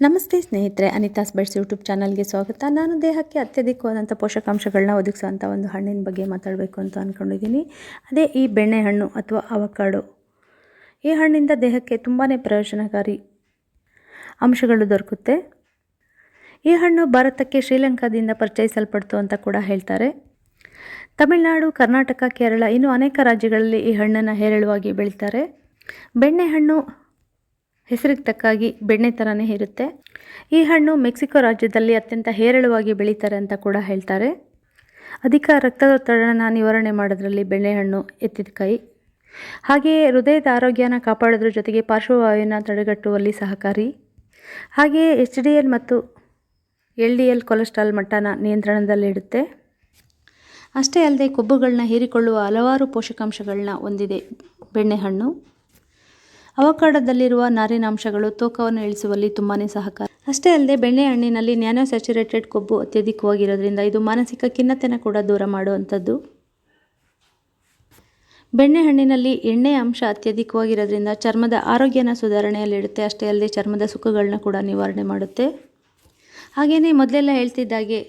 ನಮಸ್ತೆ ಸ್ನೇಹಿತರೆ, ಅನಿತಾಸ್ beds YouTube ಚಾನಲ್ಗೆ ಸ್ವಾಗತ. ನಾನು ದೇಹಕ್ಕೆ ಅತ್ಯಧಿಕವಾದಂಥ ಪೋಷಕಾಂಶಗಳನ್ನ ಒದಗಿಸುವಂಥ ಒಂದು ಹಣ್ಣಿನ ಬಗ್ಗೆ ಮಾತಾಡಬೇಕು ಅಂತ ಅಂದ್ಕೊಂಡಿದ್ದೀನಿ ಅದೇ ಈ ಬೆಣ್ಣೆಹಣ್ಣು ಅಥವಾ ಅವಕಾಡು, ಈ ಹಣ್ಣಿಂದ ದೇಹಕ್ಕೆ ತುಂಬಾ ಪ್ರಯೋಜನಕಾರಿ ಅಂಶಗಳು ದೊರಕುತ್ತೆ. ಈ ಹಣ್ಣು ಭಾರತಕ್ಕೆ ಶ್ರೀಲಂಕಾದಿಂದ ಪರಿಚಯಿಸಲ್ಪಡ್ತು ಅಂತ ಕೂಡ ಹೇಳ್ತಾರೆ. ತಮಿಳುನಾಡು, ಕರ್ನಾಟಕ, ಕೇರಳ ಇನ್ನೂ ಅನೇಕ ರಾಜ್ಯಗಳಲ್ಲಿ ಈ ಹಣ್ಣನ್ನು ಹೇರಳವಾಗಿ ಬೆಳೀತಾರೆ. ಬೆಣ್ಣೆಹಣ್ಣು ಹೆಸರಿಗೆ ತಕ್ಕಾಗಿ ಬೆಣ್ಣೆ ಥರನೇ ಇರುತ್ತೆ. ಈ ಹಣ್ಣು ಮೆಕ್ಸಿಕೋ ರಾಜ್ಯದಲ್ಲಿ ಅತ್ಯಂತ ಹೇರಳವಾಗಿ ಬೆಳೀತಾರೆ ಅಂತ ಕೂಡ ಹೇಳ್ತಾರೆ. ಅಧಿಕ ರಕ್ತದೊತ್ತಡನ ನಿವಾರಣೆ ಮಾಡೋದ್ರಲ್ಲಿ ಬೆಣ್ಣೆಹಣ್ಣು ಎತ್ತಿದ ಕೈ. ಹಾಗೆಯೇ ಹೃದಯದ ಆರೋಗ್ಯನ ಕಾಪಾಡೋದ್ರ ಜೊತೆಗೆ ಪಾರ್ಶ್ವವಾಯುವಿನ ತಡೆಗಟ್ಟುವಲ್ಲಿ ಸಹಕಾರಿ. ಹಾಗೆಯೇ ಎಚ್ ಡಿ ಎಲ್ ಮತ್ತು ಎಲ್ ಡಿ ಎಲ್ ಕೊಲೆಸ್ಟ್ರಾಲ್ ಮಟ್ಟನ ನಿಯಂತ್ರಣದಲ್ಲಿಡುತ್ತೆ ಅಷ್ಟೇ ಅಲ್ಲದೆ ಕೊಬ್ಬುಗಳನ್ನ ಹೀರಿಕೊಳ್ಳುವ ಹಲವಾರು ಪೋಷಕಾಂಶಗಳನ್ನ ಹೊಂದಿದೆ ಬೆಣ್ಣೆಹಣ್ಣು ಅವಕಾಡದಲ್ಲಿರುವ ನಾರಿನಾಂಶಗಳು ತೂಕವನ್ನು ಇಳಿಸುವಲ್ಲಿ ತುಂಬಾ ಸಹಕಾರಿ. ಅಷ್ಟೇ ಅಲ್ಲದೆ ಬೆಣ್ಣೆಹಣ್ಣಿನಲ್ಲಿ ನ್ಯಾನೋ ಸ್ಯಾಚುರೇಟೆಡ್ ಕೊಬ್ಬು ಅತ್ಯಧಿಕವಾಗಿರೋದ್ರಿಂದ ಇದು ಮಾನಸಿಕ ಖಿನ್ನತೆನ ಕೂಡ ದೂರ ಮಾಡುವಂಥದ್ದು. ಬೆಣ್ಣೆಹಣ್ಣಿನಲ್ಲಿ ಎಣ್ಣೆ ಅಂಶ ಅತ್ಯಧಿಕವಾಗಿರೋದ್ರಿಂದ ಚರ್ಮದ ಆರೋಗ್ಯನ ಸುಧಾರಣೆಯಲ್ಲಿಡುತ್ತೆ ಅಷ್ಟೇ ಅಲ್ಲದೆ ಚರ್ಮದ ಸುಖಗಳನ್ನ ಕೂಡ ನಿವಾರಣೆ ಮಾಡುತ್ತೆ. ಹಾಗೆಯೇ ಮೊದಲೆಲ್ಲ ಹೇಳ್ತಿದ್ದಾಗೆ,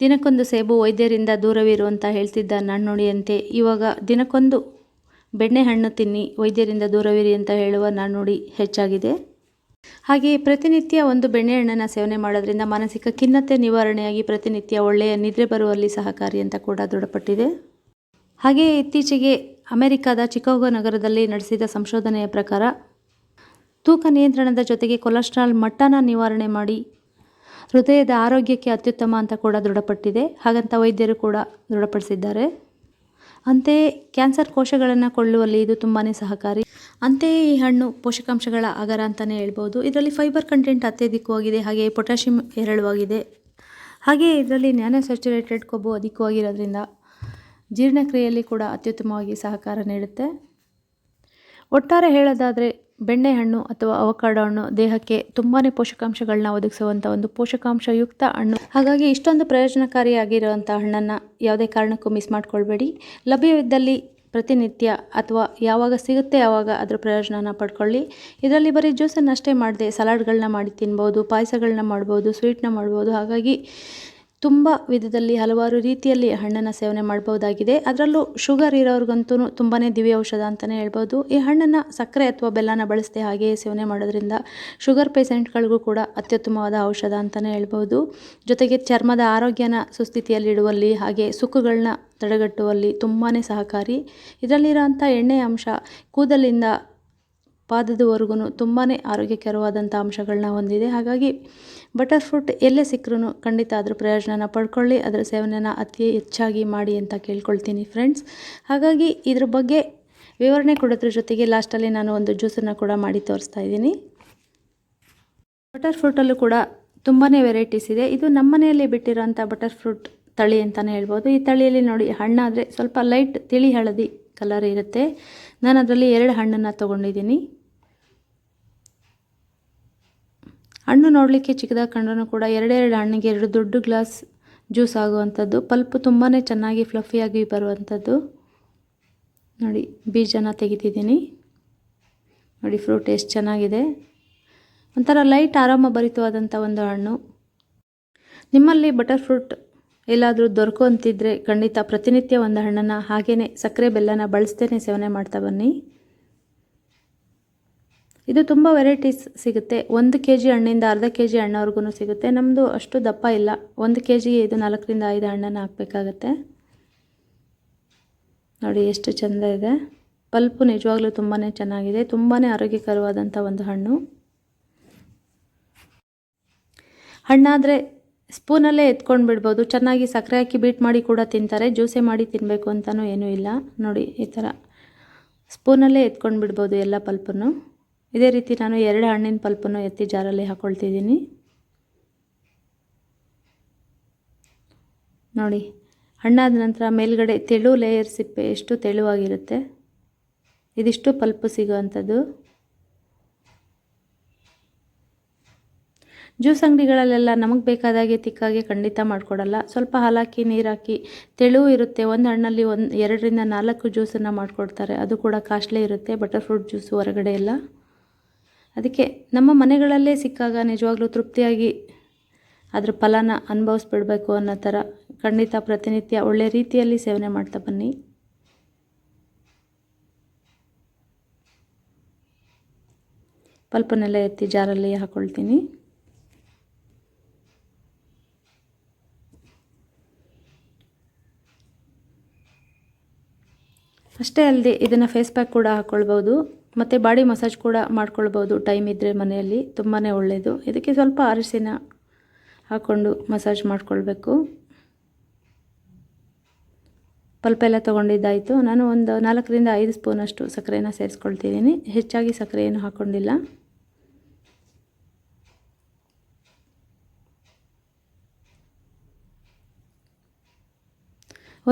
ದಿನಕ್ಕೊಂದು ಸೇಬು ವೈದ್ಯರಿಂದ ದೂರವಿರು ಅಂತ ಹೇಳ್ತಿದ್ದ ನಾಣ್ಣುಡಿಯಂತೆ ಇವಾಗ ದಿನಕ್ಕೊಂದು ಬೆಣ್ಣೆಹಣ್ಣು ತಿನ್ನಿ, ವೈದ್ಯರಿಂದ ದೂರವಿರಿ ಅಂತ ಹೇಳುವ ನಾಣ್ಣುಡಿ ಹೆಚ್ಚಾಗಿದೆ. ಹಾಗೆಯೇ ಪ್ರತಿನಿತ್ಯ ಒಂದು ಬೆಣ್ಣೆಹಣ್ಣನ್ನು ಸೇವನೆ ಮಾಡೋದ್ರಿಂದ ಮಾನಸಿಕ ಖಿನ್ನತೆ ನಿವಾರಣೆಯಾಗಿ ಪ್ರತಿನಿತ್ಯ ಒಳ್ಳೆಯ ನಿದ್ರೆ ಬರುವಲ್ಲಿ ಸಹಕಾರಿ ಅಂತ ಕೂಡ ದೃಢಪಟ್ಟಿದೆ. ಹಾಗೆಯೇ ಇತ್ತೀಚೆಗೆ ಅಮೆರಿಕದ ಚಿಕಾಗೋ ನಗರದಲ್ಲಿ ನಡೆಸಿದ ಸಂಶೋಧನೆಯ ಪ್ರಕಾರ, ತೂಕ ನಿಯಂತ್ರಣದ ಜೊತೆಗೆ ಕೊಲೆಸ್ಟ್ರಾಲ್ ಮಟ್ಟನ ನಿವಾರಣೆ ಮಾಡಿ ಹೃದಯದ ಆರೋಗ್ಯಕ್ಕೆ ಅತ್ಯುತ್ತಮ ಅಂತ ಕೂಡ ದೃಢಪಟ್ಟಿದೆ. ಹಾಗಂತ ವೈದ್ಯರು ಕೂಡ ದೃಢಪಡಿಸಿದ್ದಾರೆ. ಅಂತೆಯೇ ಕ್ಯಾನ್ಸರ್ ಕೋಶಗಳನ್ನು ಕೊಳ್ಳುವಲ್ಲಿ ಇದು ತುಂಬಾ ಸಹಕಾರಿ. ಅಂತೆಯೇ ಈ ಹಣ್ಣು ಪೋಷಕಾಂಶಗಳ ಆಗರ ಅಂತಲೇ ಹೇಳ್ಬೋದು. ಇದರಲ್ಲಿ ಫೈಬರ್ ಕಂಟೆಂಟ್ ಅತ್ಯಧಿಕವಾಗಿದೆ, ಹಾಗೆಯೇ ಪೊಟ್ಯಾಷಿಯಂ ಹೇರಳವಾಗಿದೆ. ಹಾಗೆಯೇ ಇದರಲ್ಲಿ ನ್ಯಾನೋ ಸ್ಯಾಚುರೇಟೆಡ್ ಕೊಬ್ಬು ಅಧಿಕವಾಗಿರೋದ್ರಿಂದ ಜೀರ್ಣಕ್ರಿಯೆಯಲ್ಲಿ ಕೂಡ ಅತ್ಯುತ್ತಮವಾಗಿ ಸಹಕಾರ ನೀಡುತ್ತೆ. ಒಟ್ಟಾರೆ ಹೇಳೋದಾದರೆ ಬೆಣ್ಣೆಹಣ್ಣು ಅಥವಾ ಅವಕಾಡೋ ಹಣ್ಣು ದೇಹಕ್ಕೆ ತುಂಬಾ ಪೋಷಕಾಂಶಗಳನ್ನ ಒದಗಿಸುವಂಥ ಒಂದು ಪೋಷಕಾಂಶಯುಕ್ತ ಹಣ್ಣು. ಹಾಗಾಗಿ ಇಷ್ಟೊಂದು ಪ್ರಯೋಜನಕಾರಿಯಾಗಿರುವಂಥ ಹಣ್ಣನ್ನು ಯಾವುದೇ ಕಾರಣಕ್ಕೂ ಮಿಸ್ ಮಾಡಿಕೊಳ್ಬೇಡಿ. ಲಭ್ಯವಿದ್ದಲ್ಲಿ ಪ್ರತಿನಿತ್ಯ ಅಥವಾ ಯಾವಾಗ ಸಿಗುತ್ತೆ ಆವಾಗ ಅದರ ಪ್ರಯೋಜನನ ಪಡ್ಕೊಳ್ಳಿ. ಇದರಲ್ಲಿ ಬರೀ ಜ್ಯೂಸನ್ನು ಅಷ್ಟೇ ಮಾಡದೆ, ಸಲಾಡ್ಗಳನ್ನ ಮಾಡಿ ತಿನ್ಬೋದು ಪಾಯಸಗಳನ್ನ ಮಾಡ್ಬೋದು, ಸ್ವೀಟ್ನ ಮಾಡ್ಬೋದು. ಹಾಗಾಗಿ ತುಂಬ ವಿಧದಲ್ಲಿ ಹಲವಾರು ರೀತಿಯಲ್ಲಿ ಹಣ್ಣನ್ನು ಸೇವನೆ ಮಾಡ್ಬೋದಾಗಿದೆ ಅದರಲ್ಲೂ ಶುಗರ್ ಇರೋರಿಗಂತೂ ತುಂಬಾ ದಿವ್ಯ ಔಷಧ ಅಂತಲೇ ಹೇಳ್ಬೋದು. ಈ ಹಣ್ಣನ್ನು ಸಕ್ಕರೆ ಅಥವಾ ಬೆಲ್ಲನ ಬಳಸದೆ ಹಾಗೆಯೇ ಸೇವನೆ ಮಾಡೋದ್ರಿಂದ ಶುಗರ್ ಪೇಷೆಂಟ್ಗಳಿಗೂ ಕೂಡ ಅತ್ಯುತ್ತಮವಾದ ಔಷಧ ಅಂತಲೇ ಹೇಳ್ಬೋದು. ಜೊತೆಗೆ ಚರ್ಮದ ಆರೋಗ್ಯನ ಸುಸ್ಥಿತಿಯಲ್ಲಿಡುವಲ್ಲಿ ಹಾಗೆ ಸುಕ್ಕುಗಳನ್ನ ತಡೆಗಟ್ಟುವಲ್ಲಿ ತುಂಬಾ ಸಹಕಾರಿ. ಇದರಲ್ಲಿರೋಂಥ ಎಣ್ಣೆಯ ಅಂಶ ಕೂದಲಿಂದ ಪಾದದವರೆಗೂ ತುಂಬಾ ಆರೋಗ್ಯಕರವಾದಂಥ ಅಂಶಗಳನ್ನ ಹೊಂದಿದೆ. ಹಾಗಾಗಿ ಬಟರ್ ಫ್ರೂಟ್ ಎಲ್ಲೇ ಸಿಕ್ಕರೂ ಖಂಡಿತ ಅದರ ಪ್ರಯೋಜನನ ಪಡ್ಕೊಳ್ಳಿ, ಅದರ ಸೇವನೆನ ಅತಿ ಹೆಚ್ಚಾಗಿ ಮಾಡಿ ಅಂತ ಕೇಳ್ಕೊಳ್ತೀನಿ ಫ್ರೆಂಡ್ಸ್ ಹಾಗಾಗಿ ಇದ್ರ ಬಗ್ಗೆ ವಿವರಣೆ ಕೊಡೋದ್ರ ಜೊತೆಗೆ ಲಾಸ್ಟಲ್ಲಿ ನಾನು ಒಂದು ಜ್ಯೂಸನ್ನು ಕೂಡ ಮಾಡಿ ತೋರಿಸ್ತಾ ಇದ್ದೀನಿ. ಬಟರ್ ಫ್ರೂಟಲ್ಲೂ ಕೂಡ ತುಂಬಾ ವೆರೈಟೀಸ್ ಇದೆ. ಇದು ನಮ್ಮ ಮನೆಯಲ್ಲಿ ಬಿಟ್ಟಿರೋಂಥ ಬಟರ್ ಫ್ರೂಟ್ ತಳಿ ಅಂತಲೇ ಹೇಳ್ಬೋದು. ಈ ತಳಿಯಲ್ಲಿ ನೋಡಿ ಹಣ್ಣಾದರೆ ಸ್ವಲ್ಪ ಲೈಟ್ ತಿಳಿ ಹಳದಿ ಕಲರ್ ಇರುತ್ತೆ. ನಾನು ಅದರಲ್ಲಿ ಎರಡು ಹಣ್ಣನ್ನು ತೊಗೊಂಡಿದ್ದೀನಿ. ಹಣ್ಣು ನೋಡಲಿಕ್ಕೆ ಚಿಕ್ಕದಾಗಿ ಕಂಡ್ರೂ ಕೂಡ ಎರಡೆರಡು ಹಣ್ಣಿಗೆ ಎರಡು ದೊಡ್ಡ ಗ್ಲಾಸ್ ಜ್ಯೂಸ್ ಆಗುವಂಥದ್ದು. ಪಲ್ಪ್ ತುಂಬಾ ಚೆನ್ನಾಗಿ ಫ್ಲಫಿಯಾಗಿ ಬರುವಂಥದ್ದು. ನೋಡಿ, ಬೀಜನ ತೆಗಿತಿದ್ದೀನಿ. ನೋಡಿ ಫ್ರೂಟ್ ಎಷ್ಟು ಚೆನ್ನಾಗಿದೆ. ಒಂಥರ ಲೈಟ್ ಆರಾಮ ಭರಿತವಾದಂಥ ಒಂದು ಹಣ್ಣು. ನಿಮ್ಮಲ್ಲಿ ಬಟರ್ ಫ್ರೂಟ್ ಎಲ್ಲಾದರೂ ದೊರಕುವಂತಿದ್ರೆ ಖಂಡಿತ ಪ್ರತಿನಿತ್ಯ ಒಂದು ಹಣ್ಣನ್ನು ಹಾಗೆಯೇ ಸಕ್ಕರೆ ಬೆಲ್ಲನ ಬಳಸ್ತೇನೆ, ಸೇವನೆ ಮಾಡ್ತಾ ಬನ್ನಿ. ಇದು ತುಂಬ ವೆರೈಟೀಸ್ ಸಿಗುತ್ತೆ. ಒಂದು ಕೆ ಜಿ ಹಣ್ಣಿಂದ ಅರ್ಧ ಕೆ ಜಿ ಹಣ್ಣವರೆಗೂ ಸಿಗುತ್ತೆ. ನಮ್ಮದು ಅಷ್ಟು ದಪ್ಪ ಇಲ್ಲ. ಒಂದು ಕೆ ಜಿ ಇದು ನಾಲ್ಕರಿಂದ ಐದು ಹಣ್ಣನ್ನು ಹಾಕಬೇಕಾಗತ್ತೆ. ನೋಡಿ ಎಷ್ಟು ಚೆಂದ ಇದೆ. ಪಲ್ಪು ನಿಜವಾಗ್ಲೂ ತುಂಬಾ ಚೆನ್ನಾಗಿದೆ. ತುಂಬಾ ಆರೋಗ್ಯಕರವಾದಂಥ ಒಂದು ಹಣ್ಣು. ಹಣ್ಣಾದರೆ ಸ್ಪೂನಲ್ಲೇ ಎತ್ಕೊಂಡು ಬಿಡ್ಬೋದು. ಚೆನ್ನಾಗಿ ಸಕ್ಕರೆ ಹಾಕಿ ಬೀಟ್ ಮಾಡಿ ಕೂಡ ತಿಂತಾರೆ. ಜ್ಯೂಸೆ ಮಾಡಿ ತಿನ್ನಬೇಕು ಅಂತಲೂ ಏನೂ ಇಲ್ಲ. ನೋಡಿ ಈ ಥರ ಸ್ಪೂನಲ್ಲೇ ಎತ್ಕೊಂಡು ಬಿಡ್ಬೋದು ಎಲ್ಲ ಪಲ್ಪನ್ನು. ಇದೇ ರೀತಿ ನಾನು ಎರಡು ಹಣ್ಣಿನ ಪಲ್ಪನ್ನು ಎತ್ತಿ ಜಾರಲ್ಲಿ ಹಾಕ್ಕೊಳ್ತಿದ್ದೀನಿ ನೋಡಿ, ಹಣ್ಣಾದ ನಂತರ ಮೇಲ್ಗಡೆ ತೆಳು ಲೇಯರ್ ಸಿಪ್ಪೆ ಎಷ್ಟು ತೆಳುವಾಗಿರುತ್ತೆ? ಇದಿಷ್ಟು ಪಲ್ಪು ಸಿಗೋವಂಥದ್ದು. ಜ್ಯೂಸ್ ಅಂಗಡಿಗಳಲ್ಲೆಲ್ಲ ನಮಗೆ ಬೇಕಾದಾಗೆ ತಿಕ್ಕಾಗೆ ಖಂಡಿತ ಮಾಡಿಕೊಡಲ್ಲ. ಸ್ವಲ್ಪ ಹಾಲಾಕಿ, ನೀರಾಕಿ ತೆಳು ಇರುತ್ತೆ. ಒಂದು ಹಣ್ಣಲ್ಲಿ ಒಂದು ಎರಡರಿಂದ ನಾಲ್ಕು ಜ್ಯೂಸನ್ನು ಮಾಡಿಕೊಡ್ತಾರೆ. ಅದು ಕೂಡ ಕಾಸ್ಟ್ಲಿ ಇರುತ್ತೆ. ಬಟರ್ ಫ್ರೂಟ್ ಜ್ಯೂಸು ಹೊರಗಡೆ ಎಲ್ಲ. ಅದಕ್ಕೆ ನಮ್ಮ ಮನೆಗಳಲ್ಲೇ ಸಿಕ್ಕಾಗ ನಿಜವಾಗ್ಲೂ ತೃಪ್ತಿಯಾಗಿ ಅದರ ಫಲನ ಅನುಭವಿಸ್ಬಿಡ್ಬೇಕು ಅನ್ನೋ ಥರ ಖಂಡಿತ ಪ್ರತಿನಿತ್ಯ ಒಳ್ಳೆಯ ರೀತಿಯಲ್ಲಿ ಸೇವನೆ ಮಾಡ್ತಾ ಬನ್ನಿ. ಪಲ್ಪನೆಲ್ಲ ಎತ್ತಿ ಜಾರಲ್ಲಿ ಹಾಕ್ಕೊಳ್ತೀನಿ ಅಷ್ಟೇ ಅಲ್ಲದೆ ಇದನ್ನು ಫೇಸ್ ಪ್ಯಾಕ್ ಕೂಡ ಹಾಕ್ಕೊಳ್ಬೋದು ಮತ್ತು ಬಾಡಿ ಮಸಾಜ್ ಕೂಡ ಮಾಡ್ಕೊಳ್ಬೋದು. ಟೈಮ್ ಇದ್ದರೆ ಮನೆಯಲ್ಲಿ ತುಂಬಾ ಒಳ್ಳೆಯದು ಇದಕ್ಕೆ ಸ್ವಲ್ಪ ಅರಿಶಿನ ಹಾಕ್ಕೊಂಡು ಮಸಾಜ್ ಮಾಡ್ಕೊಳ್ಬೇಕು. ಪಲ್ಪ ಎಲ್ಲ ತೊಗೊಂಡಿದ್ದಾಯಿತು. ನಾನು ಒಂದು ನಾಲ್ಕರಿಂದ ಐದು ಸ್ಪೂನಷ್ಟು ಸಕ್ಕರೆನ ಸೇರಿಸ್ಕೊಳ್ತಿದ್ದೀನಿ. ಹೆಚ್ಚಾಗಿ ಸಕ್ಕರೆ ಏನು ಹಾಕ್ಕೊಂಡಿಲ್ಲ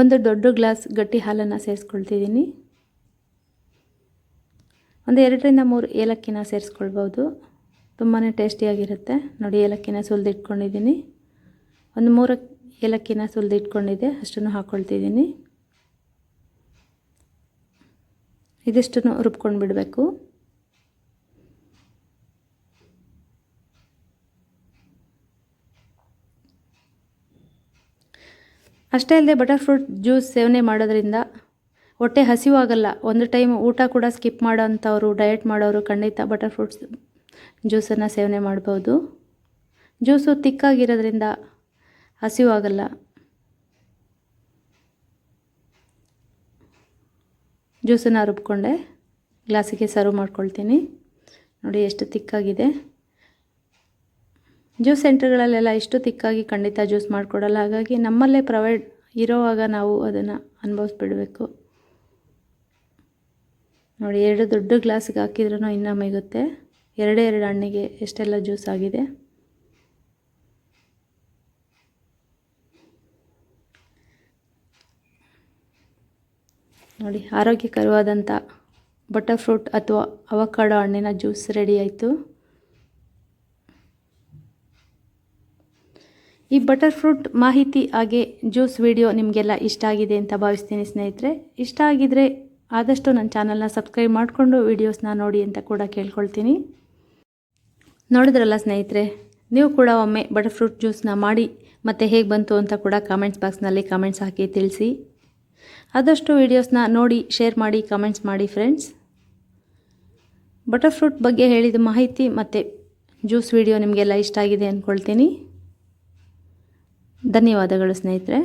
ಒಂದು ದೊಡ್ಡ ಗ್ಲಾಸ್ ಗಟ್ಟಿ ಹಾಲನ್ನು ಸೇರಿಸ್ಕೊಳ್ತಿದ್ದೀನಿ. ಒಂದು ಎರಡರಿಂದ ಮೂರು ಏಲಕ್ಕಿನ ಸೇರಿಸ್ಕೊಳ್ಬೋದು. ತುಂಬಾ ಟೇಸ್ಟಿಯಾಗಿರುತ್ತೆ. ನೋಡಿ, ಏಲಕ್ಕಿನ ಸುಲಿದಿಟ್ಕೊಂಡಿದ್ದೀನಿ. ಒಂದು ಮೂರು ಏಲಕ್ಕಿನ ಸುಲಿದಿಟ್ಕೊಂಡಿದ್ದೆ ಅಷ್ಟನ್ನು ಹಾಕ್ಕೊಳ್ತಿದ್ದೀನಿ ಇದಿಷ್ಟನ್ನು ರುಬ್ಕೊಂಡು ಬಿಡಬೇಕು ಅಷ್ಟೇ ಅಲ್ಲದೆ ಬಟರ್ ಫ್ರೂಟ್ ಜ್ಯೂಸ್ ಸೇವನೆ ಮಾಡೋದ್ರಿಂದ ಹೊಟ್ಟೆ ಹಸಿವಾಗಲ್ಲ. ಒಂದು ಟೈಮ್ ಊಟ ಕೂಡ ಸ್ಕಿಪ್ ಮಾಡೋ ಅಂಥವ್ರು ಡಯಟ್ ಮಾಡೋರು ಖಂಡಿತ ಬಟರ್ ಫ್ರೂಟ್ಸ್ ಜ್ಯೂಸನ್ನು ಸೇವನೆ ಮಾಡ್ಬೋದು. ಜ್ಯೂಸು ತಿಕ್ಕಾಗಿರೋದ್ರಿಂದ ಹಸಿವಾಗಲ್ಲ. ಜ್ಯೂಸನ್ನು ರುಬ್ಕೊಂಡೆ, ಗ್ಲಾಸಿಗೆ ಸರ್ವ್ ಮಾಡ್ಕೊಳ್ತೀನಿ. ನೋಡಿ ಎಷ್ಟು ತಿಕ್ಕಾಗಿದೆ ಜ್ಯೂಸ್ ಸೆಂಟರ್ಗಳಲ್ಲೆಲ್ಲ ಇಷ್ಟು ತಿಕ್ಕಾಗಿ ಖಂಡಿತ ಜ್ಯೂಸ್ ಮಾಡಿಕೊಡಲ್ಲ. ಹಾಗಾಗಿ ನಮ್ಮಲ್ಲೇ ಪ್ರೊವೈಡ್ ಇರೋವಾಗ ನಾವು ಅದನ್ನು ಅನುಭವಿಸ್ಬಿಡಬೇಕು. ನೋಡಿ, ಎರಡು ದೊಡ್ಡ ಗ್ಲಾಸ್ಗೆ ಹಾಕಿದ್ರೂ ಇನ್ನೂ ಮೈಗುತ್ತೆ. ಎರಡೇ ಎರಡು ಹಣ್ಣಿಗೆ ಎಷ್ಟೆಲ್ಲ ಜ್ಯೂಸ್ ಆಗಿದೆ. ನೋಡಿ, ಆರೋಗ್ಯಕರವಾದಂಥ ಬಟರ್ ಫ್ರೂಟ್ ಅಥವಾ ಅವಕಾಡೋ ಹಣ್ಣಿನ ಜ್ಯೂಸ್ ರೆಡಿ ಆಯಿತು. ಈ ಬಟರ್ ಫ್ರೂಟ್ ಮಾಹಿತಿ ಹಾಗೆ ಜ್ಯೂಸ್ ವಿಡಿಯೋ ನಿಮಗೆಲ್ಲ ಇಷ್ಟ ಆಗಿದೆ ಅಂತ ಭಾವಿಸ್ತೀನಿ ಸ್ನೇಹಿತರೆ. ಇಷ್ಟ ಆಗಿದರೆ ಆದಷ್ಟು ನನ್ನ ಚಾನಲ್ನ ಸಬ್ಸ್ಕ್ರೈಬ್ ಮಾಡಿಕೊಂಡು ವೀಡಿಯೋಸ್ನ ನೋಡಿ ಅಂತ ಕೂಡ ಕೇಳ್ಕೊಳ್ತೀನಿ. ನೋಡಿದ್ರಲ್ಲ ಸ್ನೇಹಿತರೆ, ನೀವು ಕೂಡ ಒಮ್ಮೆ ಬಟರ್ ಫ್ರೂಟ್ ಜ್ಯೂಸ್ನ ಮಾಡಿ ಮತ್ತು ಹೇಗೆ ಬಂತು ಅಂತ ಕೂಡ ಕಾಮೆಂಟ್ಸ್ ಬಾಕ್ಸ್ನಲ್ಲಿ ಕಾಮೆಂಟ್ಸ್ ಹಾಕಿ ತಿಳಿಸಿ. ಆದಷ್ಟು ವೀಡಿಯೋಸ್ನ ನೋಡಿ ಶೇರ್ ಮಾಡಿ ಕಾಮೆಂಟ್ಸ್ ಮಾಡಿ ಫ್ರೆಂಡ್ಸ್ ಬಟರ್ ಫ್ರೂಟ್ ಬಗ್ಗೆ ಹೇಳಿದ ಮಾಹಿತಿ ಮತ್ತು ಜ್ಯೂಸ್ ವಿಡಿಯೋ ನಿಮಗೆಲ್ಲ ಇಷ್ಟ ಆಗಿದೆ ಅಂದ್ಕೊಳ್ತೀನಿ ಧನ್ಯವಾದಗಳು ಸ್ನೇಹಿತರೆ.